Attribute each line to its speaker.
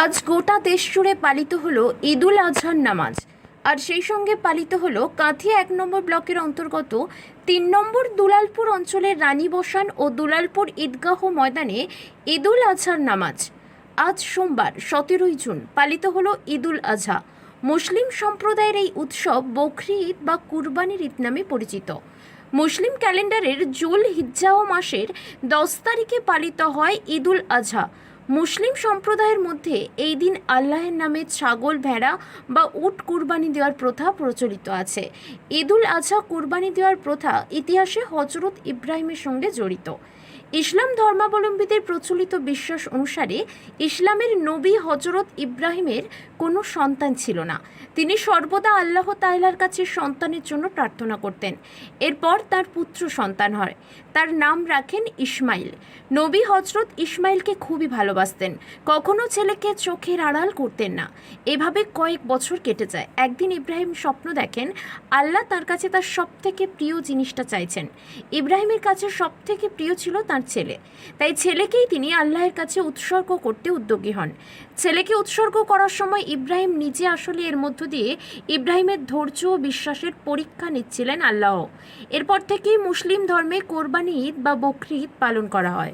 Speaker 1: আজ গোটা দেশ জুড়ে পালিত হলো ঈদুল আজহার নামাজ। আর সেই সঙ্গে পালিত হলো কাঁথিয়া এক নম্বর ব্লকের অন্তর্গত তিন নম্বর দুলালপুর অঞ্চলের রানী বসান ও দুলালপুর ঈদগাহ ময়দানে ঈদুল আজহার নামাজ। আজ সোমবার, সতেরোই জুন, পালিত হলো ঈদুল আজহা। মুসলিম সম্প্রদায়ের এই উৎসব বকরি ঈদ বা কুরবানির ঈদ নামে পরিচিত। মুসলিম ক্যালেন্ডারের জুল হিজ্জাও মাসের দশ তারিখে পালিত হয় ঈদুল আজহা। মুসলিম সম্প্রদায়ের মধ্যে এই দিন আল্লাহের নামে ছাগল, ভেড়া বা উট কুরবানি দেওয়ার প্রথা প্রচলিত আছে। ঈদুল আজহা কুরবানি দেওয়ার প্রথা ইতিহাসে হজরত ইব্রাহিমের সঙ্গে জড়িত। ইসলাম ধর্মাবলম্বীদের প্রচলিত বিশ্বাস অনুসারে ইসলামের নবী হজরত ইব্রাহিমের কোনো সন্তান ছিল না। তিনি সর্বদা আল্লাহ তাআলার কাছে সন্তানের জন্য প্রার্থনা করতেন। এরপর তার পুত্র সন্তান হয়। তার নাম রাখেন ইসমাইল। নবী হজরত ইসমাইলকে খুবই ভালোবাসতেন। কখনো ছেলেকে চোখের আড়াল করতেন না। এভাবে কয়েক বছর কেটে যায়। একদিন ইব্রাহিম স্বপ্ন দেখেন, আল্লাহ তার কাছে তার সবথেকে প্রিয় জিনিসটা চাইছেন। ইব্রাহিমের কাছে সবথেকে প্রিয় ছিল তার ছেলে। তাই ছেলেকেই তিনি আল্লাহের কাছে উৎসর্গ করতে উদ্যোগী হন। ছেলেকে উৎসর্গ করার সময় ইব্রাহিম নিজে আসলে এর মধ্য দিয়ে ইব্রাহিমের ধৈর্য ও বিশ্বাসের পরীক্ষা নিচ্ছিলেন আল্লাহ এরপর থেকেই মুসলিম ধর্মে কোরবানি ঈদ বা বকরি ঈদ পালন করা হয়।